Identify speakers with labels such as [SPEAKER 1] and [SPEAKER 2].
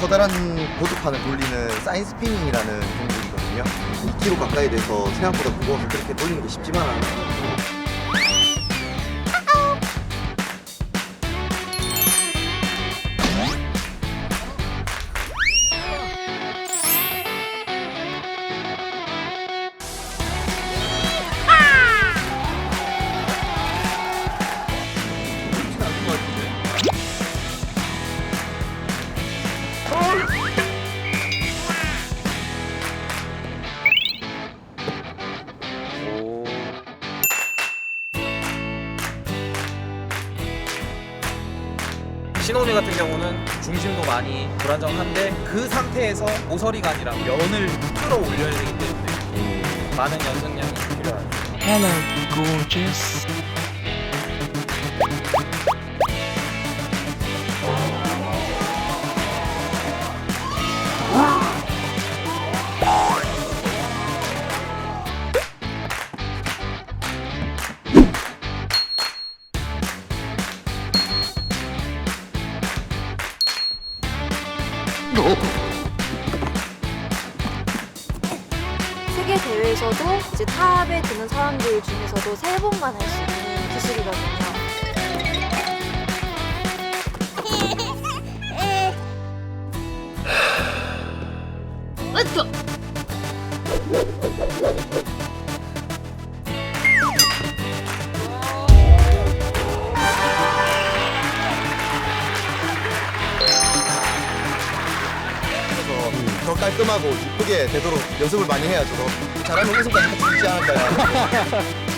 [SPEAKER 1] 커다란 보드판을 돌리는 사인 스피닝이라는 종목이거든요. 2kg 가까이 돼서 생각보다 무거워서 그렇게 돌리는 게 쉽지만 않아요.
[SPEAKER 2] 신호미 같은 경우는 중심도 많이 불안정한데 그 상태에서 모서리가 아니라 면을 끌어올려야 되기 때문에 많은 연습량이 필요합니다.
[SPEAKER 3] Hello, gorgeous.
[SPEAKER 4] 세계 대회에서도 이제 탑에 드는 사람들 중에서도 세 번만 할 수 있는 기술이거든요.
[SPEAKER 1] 그래 더 깔끔하고 이쁘게 되도록 연습을 많이 해야죠. 우승까지 할수 있지 않을까요?